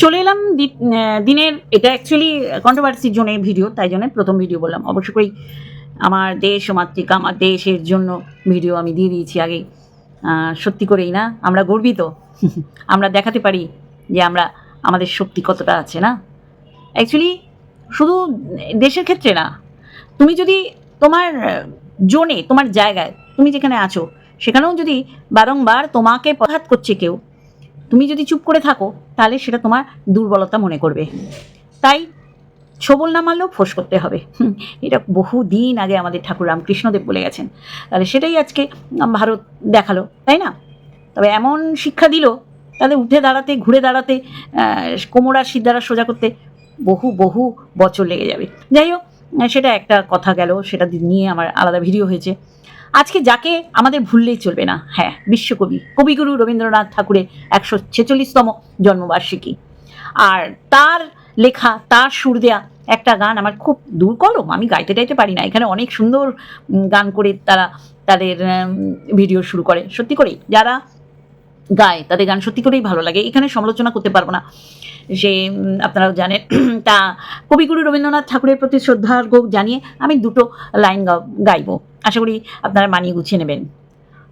চলে এলাম দিনের, এটা অ্যাকচুয়ালি কন্ট্রোভার্সির জন্য ভিডিও তাই জন্য প্রথম ভিডিও বললাম। অবশ্য করেই আমার দেশ ও মাতৃকা আমার দেশের জন্য ভিডিও আমি দিয়ে দিয়েছি আগে। সত্যি করেই না? আমরা গর্বিত। আমরা দেখাতে পারি যে আমরা, আমাদের শক্তি কতটা আছে, না? অ্যাকচুয়ালি শুধু দেশের ক্ষেত্রে না, তুমি যদি তোমার জোনে, তোমার জায়গায়, তুমি যেখানে আছো, সেখানেও যদি বারংবার তোমাকে পঘাত করছে কেউ তুমি যদি চুপ করে থাকো তাহলে সেটা তোমার দুর্বলতা মনে করবে। তাই ছবল না মারলেও ফোঁস করতে হবে। এটা বহু দিন আগে আমাদের ঠাকুর রামকৃষ্ণদেব বলে গেছেন। তাহলে সেটাই আজকে ভারত দেখাল তাই না? তবে এমন শিক্ষা দিল তাহলে উঠে দাঁড়াতে ঘুরে দাঁড়াতে আহ, কোমর আর সিদ্ধারা সোজা করতে বহু বহু বছর লেগে যাবে। যাই হোক সেটা একটা কথা গেল সেটা নিয়ে আমার আলাদা ভিডিও হয়েছে। আজকে যাকে আমাদের ভুললেই চলবে না হ্যাঁ বিশ্বকবি, কবিগুরু রবীন্দ্রনাথ ঠাকুরের একশো ছেচল্লিশতম জন্মবার্ষিকী। আর তার লেখা, তার সুর দেয়া একটা গান আমার খুব দূর কলম আমি গাইতে টাইতে পারি না। এখানে অনেক সুন্দর গান করে তারা তাদের ভিডিও শুরু করে। সত্যি করেই, যারা গায়, তাদের গান সত্যি করেই ভালো লাগে। এখানে সমালোচনা করতে পারব না। সে আপনারা জানেন, তা কবিগুরু রবীন্দ্রনাথ ঠাকুরের প্রতি শ্রদ্ধার্ঘ জানিয়ে আমি দুটো লাইন গাইবো। আশা করি আপনারা মানিয়ে গুছিয়ে নেবেন।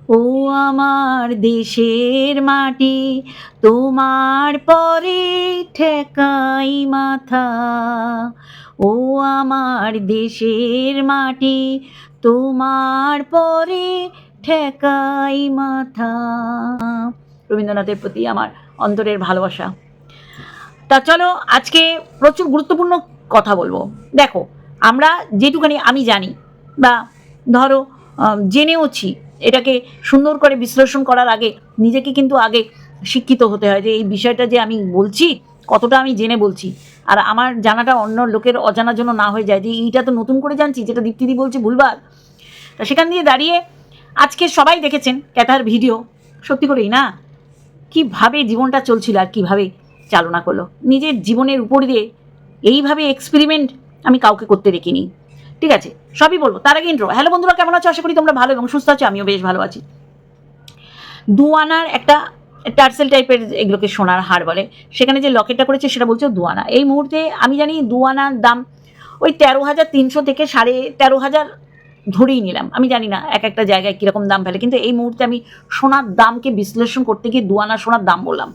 ও আমার দেশের মাটি, তোমার পরে ঠেকাই মাথা। ও আমার দেশের মাটি, তোমার পরে ঠেকাই মাথা। রবীন্দ্রনাথের প্রতি আমার অন্তরের ভালোবাসা। তা চলো, আজকে প্রচুর গুরুত্বপূর্ণ কথা বলব। দেখো, আমরা যেটুখানি আমি জানি বা ধরো জেনেওছি, এটাকে সুন্দর করে বিশ্লেষণ করার আগে নিজেকে কিন্তু আগে শিক্ষিত হতে হয় যে এই বিষয়টা যে আমি বলছি, কতটা আমি জেনে বলছি। আর আমার জানাটা অন্য লোকের অজানার জন্য না হয়ে যায় যে এইটা তো নতুন করে জানছি, যেটা দীপ্তিদি বলছে ভুলবার। তা সেখান দিয়ে দাঁড়িয়ে আজকে সবাই দেখেছেন ক্যাথার ভিডিও। সত্যি করেই না? কীভাবে জীবনটা চলছিল আর কীভাবে চালনা করল? নিজের জীবনের উপর দিয়ে এইভাবে এক্সপেরিমেন্ট আমি কাউকে করতে দেখিনি। ঠিক আছে? সবই বলব। তার আগে ইন্ট্রো হ্যালো বন্ধুরা, কেমন আছো? আশা করি তোমরা ভালো এবং সুস্থ আছো। আমিও বেশ ভালো আছি। দুয়ানার একটা টার্সেল টাইপের এগুলোকে সোনার হার বলে। সেখানে যে লকেটটা করেছে সেটা বলছে দুয়ানা। এই মুহূর্তে আমি জানি দুয়ানার দাম ওই তেরো হাজার তিনশো থেকে সাড়ে তেরো হাজার ধরেই নিলাম। আমি জানি না এক একটা জায়গায় কীরকম দাম ফেলে, কিন্তু এই মুহূর্তে আমি সোনার দামকে বিশ্লেষণ করতে গিয়ে দুয়ানা সোনার দাম বললাম।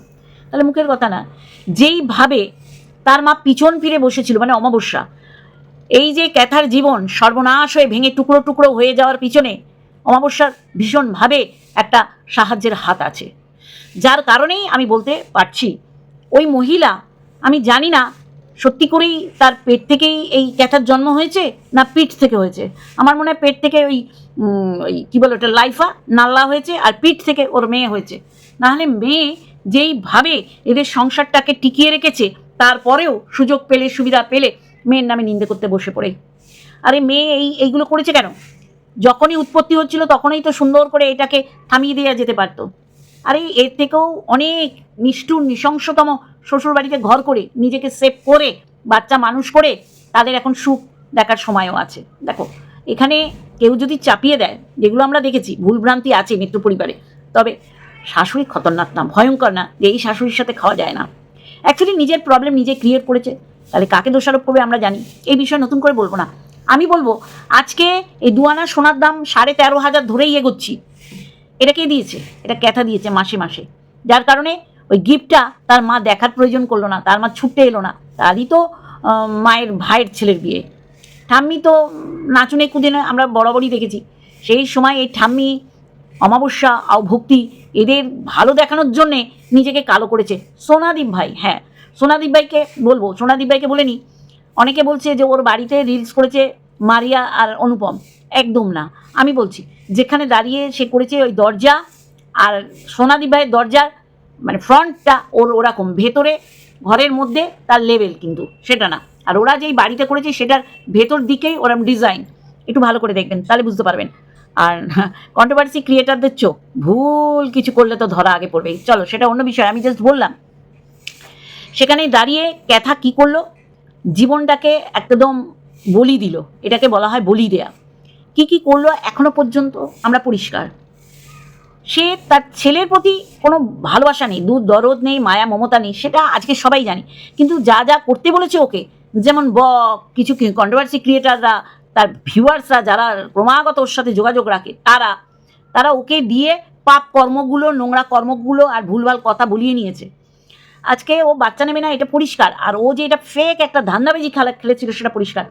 তাহলে মুখের কথা না যেইভাবে তার মা পিছন ফিরে বসেছিল মানে অমাবস্যা, এই যে ক্যাথার জীবন সর্বনাশ হয়ে ভেঙে টুকরো টুকরো হয়ে যাওয়ার পিছনে অমাবস্যার ভীষণভাবে একটা সাহায্যের হাত আছে। যার কারণেই আমি বলতে পারছি, ওই মহিলা, আমি জানি না সত্যি করেই তার পেট থেকেই এই ক্যাথার জন্ম হয়েছে না পিঠ থেকে হয়েছে? আমার মনে হয় পেট থেকে ওই ওই কী বলে ওটা, লাইফা নাল্লা হয়েছে আর পিঠ থেকে ওর মেয়ে হয়েছে। নাহলে মেয়ে যেইভাবে এদের সংসারটাকে টিকিয়ে রেখেছে, তারপরেও সুযোগ পেলে, সুবিধা পেলে মেয়ের নামে নিন্দে করতে বসে পড়ে। আরে মেয়ে এই, এইগুলো করেছে কেন? যখনই উৎপত্তি হচ্ছিল তখনই তো সুন্দর করে এটাকে থামিয়ে দেওয়া যেতে পারতো। আরে এর থেকেও অনেক নিষ্ঠুর, নৃশংসতম শ্বশুর বাড়িতে ঘর করে, নিজেকে সেভ করে, বাচ্চা মানুষ করে, তাদের এখন সুখ দেখার সময়ও আছে। দেখো, এখানে কেউ যদি চাপিয়ে দেয়, যেগুলো আমরা দেখেছি ভুলভ্রান্তি আছে মৃত্যু পরিবারে, তবে শাশুড়ি খতরনাক না, ভয়ঙ্কর না যে এই শাশুড়ির সাথে খাওয়া যায় না। অ্যাকচুয়ালি নিজের প্রবলেম নিজে ক্রিয়েট করেছে, তাহলে কাকে দোষারোপ করবে আমরা জানি। এই বিষয়ে নতুন করে বলব না। আমি বলব, আজকে এই দুয়ানা সোনার দাম সাড়ে তেরো হাজার ধরেই এগোচ্ছি। এটা কে দিয়েছে? এটা ক্যাথা দিয়েছে মাসে মাসে। যার কারণে ওই গিফটটা তার মা দেখার প্রয়োজন করল না, তার মা ছুটতে এলো না। তারই তো মায়ের ভাইয়ের ছেলের বিয়ে। ঠাম্মি তো নাচনে কুদিনে আমরা বরাবরই দেখেছি। সেই সময় এই ঠাম্মি, অমাবস্যা আও ভক্তি এদের ভালো দেখানোর জন্যে নিজেকে কালো করেছে। সোনাদীপ ভাই হ্যাঁ। সোনাদীপ ভাইকে বলব, সোনাদীপ ভাইকে বলে নি। অনেকে বলছে যে ওর বাড়িতে রিলস করেছে মারিয়া আর অনুপম, একদম না। আমি বলছি, যেখানে দাঁড়িয়ে সে করেছে ওই দরজা আর সোনাদীপ ভাইয়ের দরজার মানে ফ্রন্টটা ওর ওরকম, ভেতরে, ঘরের মধ্যে তার লেভেল কিন্তু, সেটা না। আর ওরা যেই বাড়িতে করেছে সেটার ভেতর দিকেই ওরম ডিজাইন একটু ভালো করে দেখবেন, তাহলে বুঝতে পারবেন। আর কন্ট্রোভার্সি ক্রিয়েটারদের চোখ, ভুল কিছু করলে তো ধরা আগে পড়বেই। চলো, সেটা অন্য বিষয়, আমি জাস্ট বললাম। সেখানে দাঁড়িয়ে ক্যাথা কি করল? জীবনটাকে একদম বলি দিল। এটাকে বলা হয় বলি দেয়া। কি কি করল এখনও পর্যন্ত আমরা পরিষ্কার। সে তার ছেলের প্রতি কোনো ভালোবাসা নেই দূর দরদ নেই, মায়া, মমতা নেই, সেটা আজকে সবাই জানে। কিন্তু যা যা করতে বলেছে ওকে, যেমন ব কিছু কন্ট্রোভার্সি ক্রিয়েটাররা তার ভিউয়ার্সরা যারা ক্রমাগত ওর সাথে যোগাযোগ রাখে, তারা তারা ওকে দিয়ে পাপ কর্মগুলো, নোংরা কর্মগুলো আর ভুলভাল কথা বলিয়ে নিয়েছে। আজকে ও বাচ্চা নেবে না, এটা পরিষ্কার। আর ও যে এটা ফেক একটা ধান্দাবেজি খেলা, খেলেছিল, সেটা পরিষ্কার।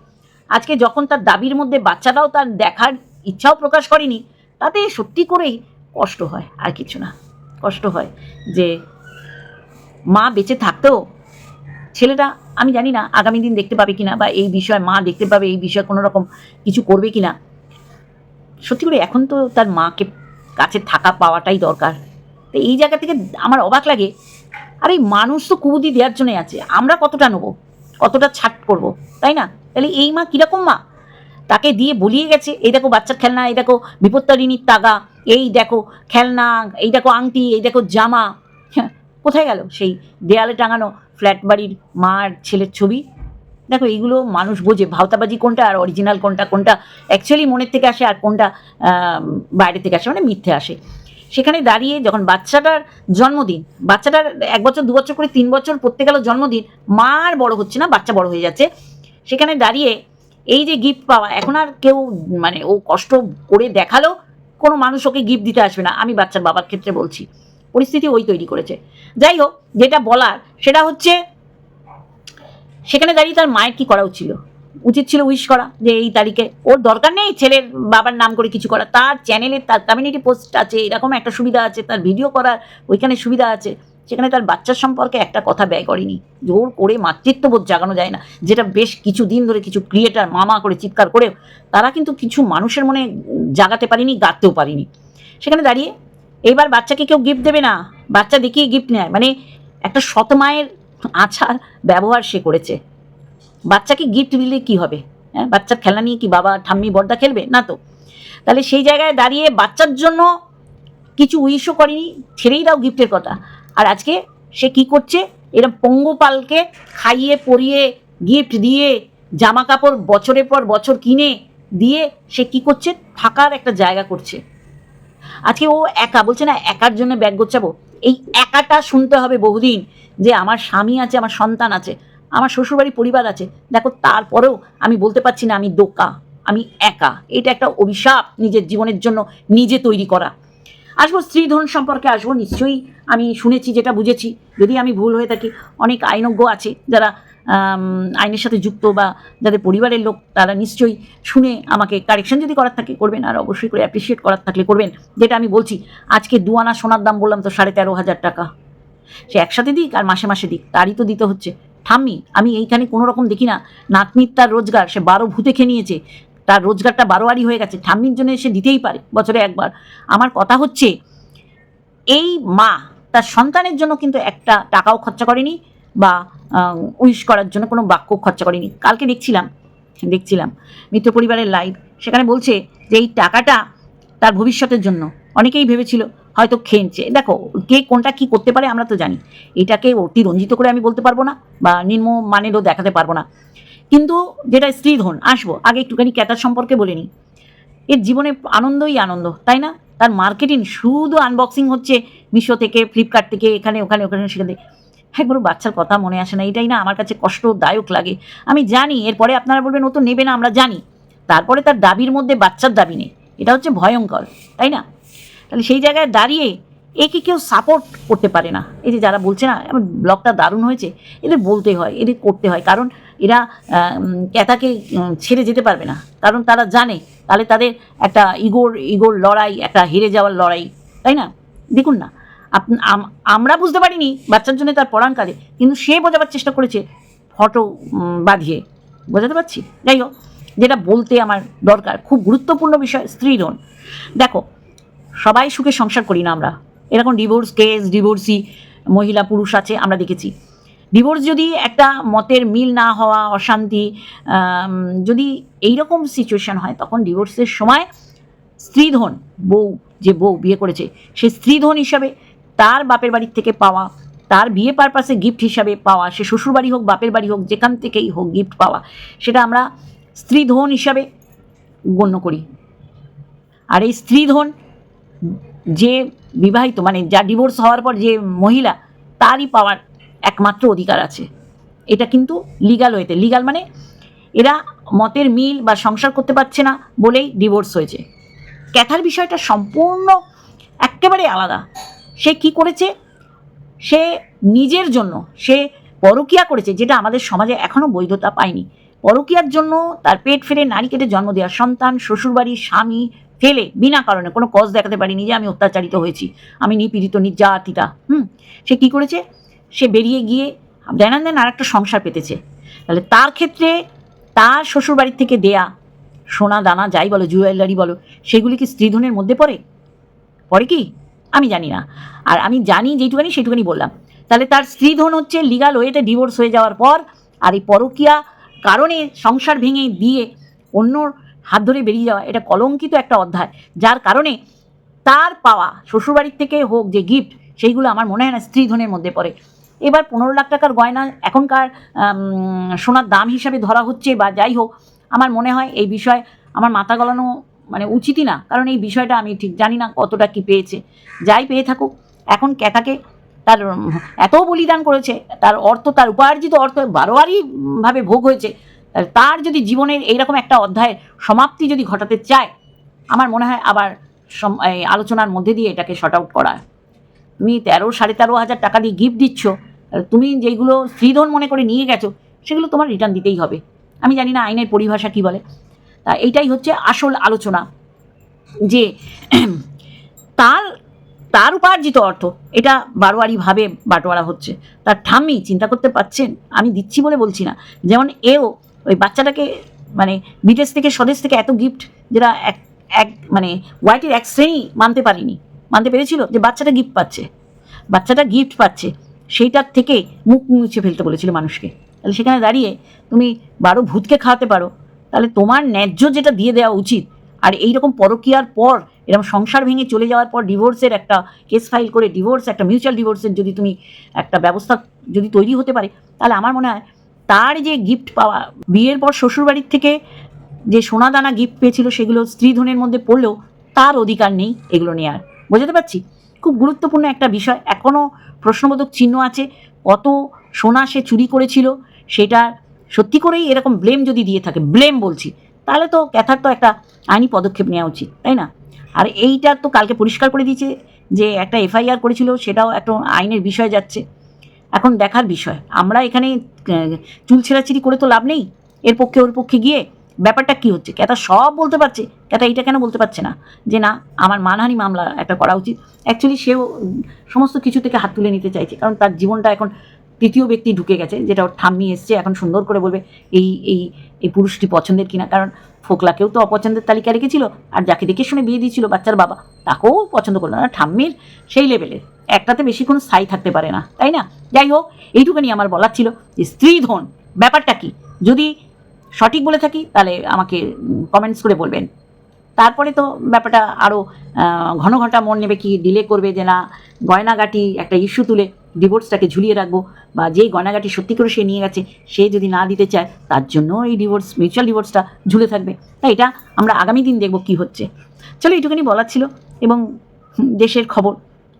আজকে যখন তার দাবির মধ্যে বাচ্চাটাও তার দেখার ইচ্ছাও প্রকাশ করেনি, তাতে সত্যি করেই কষ্ট হয়, আর কিছু না। কষ্ট হয় যে মা বেঁচে থাকতেও ছেলেটা, আমি জানি না আগামী দিন দেখতে পাবে কিনা বা এই বিষয়ে মা দেখতে পাবে, এই বিষয়ে কোনো রকম কিছু করবে কিনা। সত্যি করে এখন তো তার মাকে কাছে থাকা পাওয়াটাই দরকার। তো এই জায়গা থেকে আমার অবাক লাগে, আর এই মানুষ তো কুবুদি দেওয়ার জন্যই আছে, আমরা কতটা নেব, কতটা ছাট করব, তাই না? তাহলে এই মা কীরকম মা? তাকে দিয়ে বলিয়ে গেছে এই দেখো বাচ্চার খেলনা এই দেখো বিপত্তারিণীর তাগা এই দেখো খেলনা এই দেখো আংটি এই দেখো জামা। হ্যাঁ, কোথায় গেল সেই দেয়ালে টাঙানো ফ্ল্যাট বাড়ির মার ছেলের ছবি? দেখো এইগুলো মানুষ বোঝে ভাওতাবাজি কোনটা আর অরিজিনাল কোনটা কোনটা অ্যাকচুয়ালি মনের থেকে আসে আর কোনটা বাইরে থেকে আসে মানে মিথ্যে আসে। সেখানে দাঁড়িয়ে যখন বাচ্চাটার জন্মদিন বাচ্চাটার এক বছর দু বছর করে তিন বছর পড়তে গেল জন্মদিন মা আর বড় হচ্ছে না বাচ্চা বড় হয়ে যাচ্ছে। সেখানে দাঁড়িয়ে এই যে গিফট পাওয়া, এখন আর কেউ মানে ও কষ্ট করে দেখাল, কোনো মানুষ ওকে গিফট দিতে আসবে না। আমি বাচ্চার বাবার ক্ষেত্রে বলছি। পরিস্থিতি ওই তৈরি করেছে। যাই হোক, যেটা বলার, সেটা হচ্ছে সেখানে দাঁড়িয়ে তার মায়ের কি করা উচিত উচিত ছিল উইশ করা যে এই তারিখে। ওর দরকার নেই ছেলের বাবার নাম করে কিছু করা। তার চ্যানেলে তার কমিউনিটি পোস্ট আছে, এরকম একটা সুবিধা আছে, তার ভিডিও করার ওইখানে সুবিধা আছে। সেখানে তার বাচ্চার সম্পর্কে একটা কথা ব্যয় করেনি। জোর করে মাতৃত্ববোধ জাগানো যায় না, যেটা বেশ কিছু দিন ধরে কিছু ক্রিয়েটার মামা করে চিৎকার করে তারা কিন্তু কিছু মানুষের মনে জাগাতে পারেনি, গাতেও পারেনি। সেখানে দাঁড়িয়ে এইবার বাচ্চাকে কেউ গিফট দেবে না, বাচ্চা দেখিয়ে গিফট নেয়। মানে একটা সৎ মায়ের আচার ব্যবহার সে করেছে। বাচ্চাকে গিফট দিলে কি হবে? হ্যাঁ বাচ্চার খেলা নিয়ে কি বাবা ঠাম্মি বর্দা খেলবে? না তো। তাহলে সেই জায়গায় দাঁড়িয়ে বাচ্চার জন্য কিছু উইশও করেনি, ছেড়েই দাও গিফটের কথা। আর আজকে সে কি করছে? এরকম পঙ্গপালকে খাইয়ে, পরিয়ে গিফট দিয়ে জামা কাপড় বছরের পর বছর কিনে দিয়ে সে কি করছে? থাকার একটা জায়গা করছে। আজকে ও একা, বলছে না, একার জন্য ব্যাগ গোছাবো। এই একাটা শুনতে হবে বহুদিন যে আমার স্বামী আছে, আমার সন্তান আছে, আমার শ্বশুরবাড়ি পরিবার আছে। দেখো, তারপরেও আমি বলতে পারছি না আমি দোকা, আমি একা। এটা একটা অভিশাপ নিজের জীবনের জন্য নিজে তৈরি করা। আসব স্ত্রীধন সম্পর্কে আসব, নিশ্চয়ই আমি শুনেছি যেটা, বুঝেছি। যদি আমি ভুল হয়ে থাকি, অনেক আইনজ্ঞ আছে যারা আইনের সাথে যুক্ত বা যাদের পরিবারের লোক, তারা নিশ্চয়ই শুনে আমাকে কারেকশন যদি করার থাকে, করবেন। আর অবশ্যই করে অ্যাপ্রিসিয়েট করার থাকলে করবেন। যেটা আমি বলছি, আজকে দুয়ানা সোনার দাম বললাম তো সাড়ে তেরো হাজার টাকা। সে একসাথে দিক আর মাসে মাসে দিক, তারই তো দিতে হচ্ছে। ঠাম্মি, আমি এইখানে কোনো রকম দেখি না। নাতনির তার রোজগার, সে বারো ভূতে খেয়ে নিয়েছে। তার রোজগারটা বারোয়ারি হয়ে গেছে, ঠাম্মির জন্য সে দিতেই পারে বছরে একবার। আমার কথা হচ্ছে, এই মা তার সন্তানের জন্য কিন্তু একটা টাকাও খরচা করেনি বা উইশ করার জন্য কোনো বাক্য খরচা করেনি। কালকে দেখছিলাম দেখছিলাম মিত্র পরিবারের লাইভ সেখানে বলছে যে এই টাকাটা তার ভবিষ্যতের জন্য। অনেকেই ভেবেছিল হয়তো খেয়েছে। দেখো, কে কোনটা কি করতে পারে আমরা তো জানি। এটাকে অতি রঞ্জিত করে আমি বলতে পারব না বা নিম্ন মানেরও দেখাতে পারব না। কিন্তু যেটা স্ত্রীধন, আসব। আগে একটুখানি ক্যাটার সম্পর্কে বলে নিই। এর জীবনে আনন্দই আনন্দ, তাই না? তার মার্কেটিং শুধু আনবক্সিং হচ্ছে মিশো থেকে ফ্লিপকার্ট থেকে, এখানে, ওখানে ওখানে, সেখান থেকে। একবারও বাচ্চার কথা মনে আসে না, এটাই না আমার কাছে কষ্টদায়ক লাগে। আমি জানি, এরপরে আপনারা বলবেন, ও তো নেবে না, আমরা জানি। তারপরে তার দাবির মধ্যে বাচ্চার দাবি নেই। এটা হচ্ছে ভয়ঙ্কর, তাই না? তাহলে সেই জায়গায় দাঁড়িয়ে একে কেউ সাপোর্ট করতে পারে না। এই যে যারা বলছে না ব্লগটা দারুণ হয়েছে, এদের বলতে হয়, এদের করতে হয়। কারণ এরা ক্যাথাকে ছেড়ে যেতে পারবে না। কারণ তারা জানে, তাহলে তাদের একটা ইগোর ইগোর লড়াই, একটা হেরে যাওয়ার লড়াই, তাই না? দেখুন না আমরা বুঝতে পারিনি বাচ্চার জন্য তার পড়ান কালে কিন্তু সে বোঝাবার চেষ্টা করেছে ফটো বাঁধিয়ে। বোঝাতে পারছি? যাই হোক, যেটা বলতে আমার দরকার, খুব গুরুত্বপূর্ণ বিষয় স্ত্রীরণ দেখো, সবাই সুখে সংসার করি না আমরা। এরকম ডিভোর্স কেস ডিভোর্সি মহিলা, পুরুষ আছে, আমরা দেখেছি। ডিভোর্স যদি একটা মতের মিল না হওয়া, অশান্তি যদি এইরকম সিচুয়েশন হয়, তখন ডিভোর্সের সময় স্ত্রীধন, বউ, যে বউ বিয়ে করেছে, সে স্ত্রীধন হিসাবে তার বাপের বাড়ির থেকে পাওয়া, তার বিয়ে পারপাসে গিফট হিসাবে পাওয়া, সে শ্বশুর বাড়ি হোক, বাপের বাড়ি হোক, যেখান থেকেই হোক গিফট পাওয়া, সেটা আমরা স্ত্রীধন হিসাবে গণ্য করি। আর এই স্ত্রীধন যে বিবাহিত মানে যা ডিভোর্স হওয়ার পর যে মহিলা, তারই পাওয়ার একমাত্র অধিকার আছে। এটা কিন্তু লিগাল হয়েতে লিগাল মানে এরা মতের মিল বা সংসার করতে পারছে না বলেই ডিভোর্স হয়েছে। ক্যাথার বিষয়টা সম্পূর্ণ একেবারে আলাদা। সে কি করেছে? সে নিজের জন্য, সে পরকিয়া করেছে, যেটা আমাদের সমাজে এখনও বৈধতা পায়নি। পরকিয়ার জন্য তার পেট ফেলে নারী কেটে জন্ম দেওয়া, সন্তান, শ্বশুরবাড়ি, স্বামী ফেলে, বিনা কারণে, কোনো কজ দেখাতে পারিনি যে আমি অত্যাচারিত হয়েছি। আমি নিপীড়িত, নির্যাতিতা, হুম? সে কি করেছে? সে বেরিয়ে গিয়ে, দেন দেন আর একটা সংসার পেতেছে। তাহলে তার ক্ষেত্রে তার শ্বশুরবাড়ির থেকে দেয়া, সোনা, দানা, যাই বলো জুয়েলারি বলো, সেগুলি কি স্ত্রীধনের মধ্যে পড়ে? পড়ে কি? আমি জানি না। আর আমি জানি যেটুকানি সেটুকানি বললাম। তাহলে তার স্ত্রীধন হচ্ছে লিগাল ওয়েতে ডিভোর্স হয়ে যাওয়ার পর, আর এই পরকিয়া কারণে সংসার ভেঙে দিয়ে অন্যর হাত ধরে বেরিয়ে যাওয়া এটা কলঙ্কিত একটা অধ্যায়। যার কারণে তার পাওয়া শ্বশুরবাড়ির থেকে হোক যে গিফট সেইগুলো আমার মনে হয় না স্ত্রীধনের মধ্যে পড়ে। এবার পনেরো লাখ টাকার গয়না এখনকার সোনার দাম হিসাবে ধরা হচ্ছে বা যাই হোক আমার মনে হয় এই বিষয়ে আমার মাথা গলানো মানে উচিতই না। কারণ এই বিষয়টা আমি ঠিক জানি না কতটা কি পেয়েছে। যাই পেয়ে থাকুক এখন ক্যাথাকে তার এত বলিদান করেছে তার অর্থ তার উপার্জিত অর্থ বারোয়ারি উম, ভাবে ভোগ হয়েছে। তার যদি জীবনের এইরকম একটা অধ্যায়ের সমাপ্তি যদি ঘটাতে চায়, আমার মনে হয় আবার আলোচনার মধ্যে দিয়ে এটাকে শর্ট আউট করা। তুমি তেরো, সাড়ে তেরো হাজার টাকা দিয়ে গিফট দিচ্ছ তুমি যেগুলো ফ্রিধন মনে করে নিয়ে গেছো, সেগুলো তোমার রিটার্ন দিতেই হবে। আমি জানি না আইনের পরিভাষা কি বলে। তা এইটাই হচ্ছে আসল আলোচনা। যে তার তার উপার্জিত অর্থ, এটা বারোয়ারিভাবে বাটোয়ারা হচ্ছে। তার ঠাম্মি, চিন্তা করতে পারছেন? আমি দিচ্ছি বলে বলছি না। যেমন এও ওই বাচ্চাটাকে মানে বিদেশ থেকে, স্বদেশ থেকে এত গিফট যেটা এক এক মানে ওয়াইটির এক শ্রেণি মানতে পারিনি। মানতে পেরেছিল যে বাচ্চাটা গিফট পাচ্ছে। বাচ্চাটা গিফট পাচ্ছে। সেইটার থেকে মুখ মুছে ফেলতে বলেছিল মানুষকে। তাহলে সেখানে দাঁড়িয়ে তুমি বারো ভূতকে খাওয়াতে পারো। তাহলে তোমার ন্যায্য যেটা দিয়ে দেওয়া উচিত, আর এই রকম পরকিয়ার পর, এরকম সংসার ভেঙে চলে যাওয়ার পর ডিভোর্সের একটা কেস ফাইল করে ডিভোর্স একটা মিউচুয়াল ডিভোর্সের যদি তুমি একটা ব্যবস্থা যদি তৈরি হতে পারে, তাহলে আমার মনে হয় তার যে গিফট পাওয়া, বিয়ের পর শ্বশুরবাড়ির থেকে যে সোনাদানা গিফট পেয়েছিল সেগুলো স্ত্রীধনের মধ্যে পড়লেও তার অধিকার নেই এগুলো নেওয়ার বোঝাতে পারছি? খুব গুরুত্বপূর্ণ একটা বিষয়। এখনও প্রশ্নবোধক চিহ্ন আছে। কত সোনা সে চুরি করেছিল সেটা সত্যি করেই এরকম ব্লেম যদি দিয়ে থাকে ব্লেম বলছি, তাহলে তো ক্যাথার তো একটা আইনি পদক্ষেপ নেওয়া উচিত, তাই না? আর এইটা তো কালকে পরিষ্কার করে দিয়েছে যে একটা এফআইআর করেছিল, সেটাও একটা আইনের বিষয় যাচ্ছে। এখন দেখার বিষয়। আমরা এখানে চুল ছেঁড়াছিড়ি করে তো লাভ নেই। এর পক্ষে ওর পক্ষে গিয়ে ব্যাপারটা কি হচ্ছে? ক্যাথা সব বলতে পারছে। ক্যাথা এইটা কেন বলতে পারছে না? যে না, আমার মানহানি মামলা একটা করা উচিত। অ্যাকচুয়ালি সেও সমস্ত কিছু থেকে হাত তুলে নিতে চাইছে। কারণ তার জীবনটা এখন তৃতীয় ব্যক্তি ঢুকে গেছে, যেটা ওর ঠাম্মি এসছে, এখন সুন্দর করে বলবে, এই এই এই পুরুষটি পছন্দের কিনা? কারণ ফোকলাকেও তো অপছন্দের তালিকা রেখেছিল। আর যাকে দেখে শুনে বিয়ে দিয়েছিল বাচ্চার বাবা, তাকেও পছন্দ করল না। ঠাম্মির সেই লেভেলের একটাতে বেশিক্ষণ স্থায়ী থাকতে পারে না, তাই না? যাই হোক এইটুখানি আমার বলার ছিল যে স্ত্রীধন, ব্যাপারটা কি? যদি সঠিক বলে থাকি, তাহলে আমাকে কমেন্টস করে বলবেন। তারপরে তো ব্যাপারটা আরও ঘন ঘটা মন নেবে কি ডিলে করবে যে না, গয়নাগাটি একটা ইস্যু তুলে ডিভোর্সটাকে ঝুলিয়ে রাখব, বা যেই গয়নাগাটি সত্যি করে সে নিয়ে গেছে, সে যদি না দিতে চায়, তার জন্য এই ডিভোর্স মিউচুয়াল ডিভোর্সটা ঝুলে থাকবে। তাই এটা আমরা আগামী দিন দেখব কি হচ্ছে। চলো এইটুখানি বলার ছিল এবং দেশের খবর।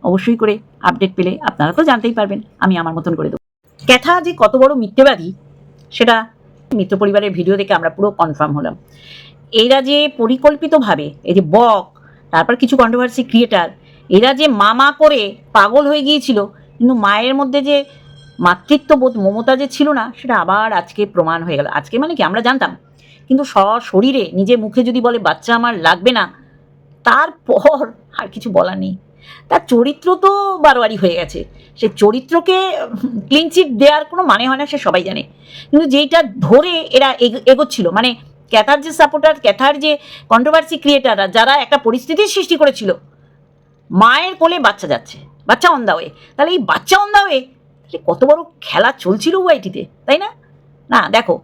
অবশ্যই করে আপডেট পেলে আপনারা তো জানতেই পারবেন, আমি আমার মতন করে দেবো। ক্যাথা যে কত বড় মিথ্যেবাদী, সেটা মিত্র পরিবারের ভিডিও দেখে আমরা পুরো কনফার্ম হলাম। এরা যে পরিকল্পিতভাবে, এই যে বক, তারপর কিছু কন্ট্রোভার্সি ক্রিয়েটার এরা যে মামা করে পাগল হয়ে গিয়েছিল, কিন্তু মায়ের মধ্যে যে মাতৃত্ববোধ মমতা যে ছিল না, সেটা আবার আজকে প্রমাণ হয়ে গেল। আজকে মানে কি আমরা জানতাম। কিন্তু স শরীরে নিজে মুখে যদি বলে, বাচ্চা আমার লাগবে না, তারপর আর কিছু বলার নেই। তার চরিত্র তো বারোয়ারি হয়ে গেছে। সে চরিত্রকে ক্লিন চিট দেওয়ার কোনো মানে হয় না, সে সবাই জানে। কিন্তু যেইটা ধরে এরা এগ- এগোচ্ছিল মানে ক্যাথার যে সাপোর্টার ক্যাথার যে কন্ট্রোভার্সি ক্রিয়েটাররা যারা একটা পরিস্থিতির সৃষ্টি করেছিল, মায়ের কোলে বাচ্চা যাচ্ছে, বাচ্চা অন দা ওয়ে তাহলে এই বাচ্চা অন দা তাহলে কত বড় খেলা চলছিল ওয়াইটিতে তাই না? না, দেখো,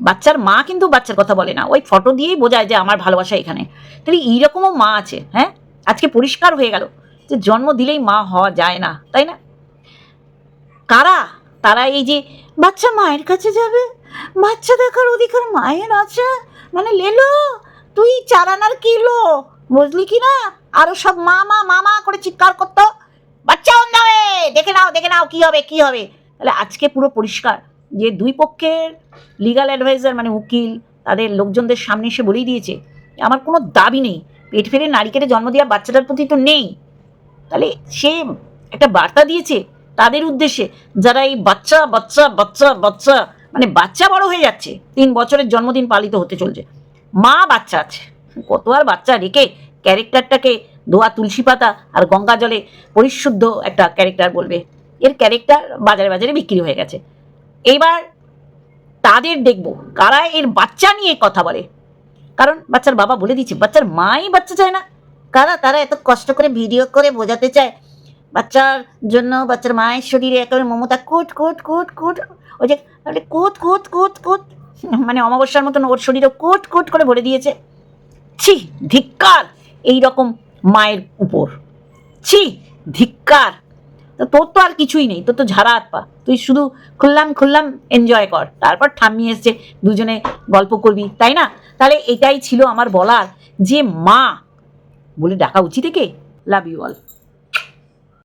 বাচ্চার মা কিন্তু বাচ্চার কথা বলে না, ওই ফটো দিয়েই বোঝায় যে আমার ভালোবাসা এখানে। তাহলে এইরকমও মা আছে হ্যাঁ? আজকে পরিষ্কার হয়ে গেল। যে জন্ম দিলেই মা হওয়া যায় না, তাই না? কারা? তারা এই যে বাচ্চা মায়ের কাছে যাবে, বাচ্চা দেখার অধিকার মায়ের আছে? মানে লেলো, তুই চারানার কিলো বুঝলি কি না? আরও সব মামা মামা করে চিৎকার করতো। বাচ্চা অন্য হয়ে দেখে নাও দেখে নাও, কি হবে কি হবে? তাহলে আজকে পুরো পরিষ্কার যে দুই পক্ষের লিগাল অ্যাডভাইজার মানে উকিল, তাদের লোকজনদের সামনে এসে বলেই দিয়েছে, আমার কোনো দাবি নেই। পেট ফেলে নারী কেটে জন্ম দেওয়া বাচ্চাটার প্রতি তো নেই। তাহলে সে একটা বার্তা দিয়েছে তাদের উদ্দেশ্যে, যারা এই বাচ্চা বাচ্চা বাচ্চা বাচ্চা মানে বাচ্চা বড় হয়ে যাচ্ছে, তিন বছরের জন্মদিন পালিত হতে চলছে। মা বাচ্চা আছে, কত আর বাচ্চা রেখে ক্যারেক্টারটাকে দোয়া তুলসী পাতা আর গঙ্গা জলে পরিশুদ্ধ একটা ক্যারেক্টার বলবে। এর ক্যারেক্টার বাজারে বাজারে বিক্রি হয়ে গেছে। এইবার তাদের দেখব, কারা এর বাচ্চা নিয়ে কথা বলে। কারণ বাচ্চার বাবা বলে দিচ্ছে বাচ্চার মাই বাচ্চা চায় না। কারা? তারা এত কষ্ট করে ভিডিও করে বোঝাতে চায়। বাচ্চার জন্য, বাচ্চার মায়ের শরীরে একেবারে মমতা কুট কুট কুট কুট। ওই যে কুট কুট কুট কুট। মানে অমাবস্যার মতন ওর শরীরে কুট কুট করে ভরে দিয়েছে। ছি, ধিক্কার এই রকম মায়ের উপর। ছি, ধিক্কার। তো তোর তো আর কিছুই নেই, তোর তো ঝাড়া হাত পা। তুই শুধু খুললাম খুললাম এনজয় কর। তারপর ঠাম্মি এসছে, দুজনে গল্প করবি, তাই না? তাহলে এটাই ছিল আমার বলার যে মা বলে ডাকা উচিত একে? Love you all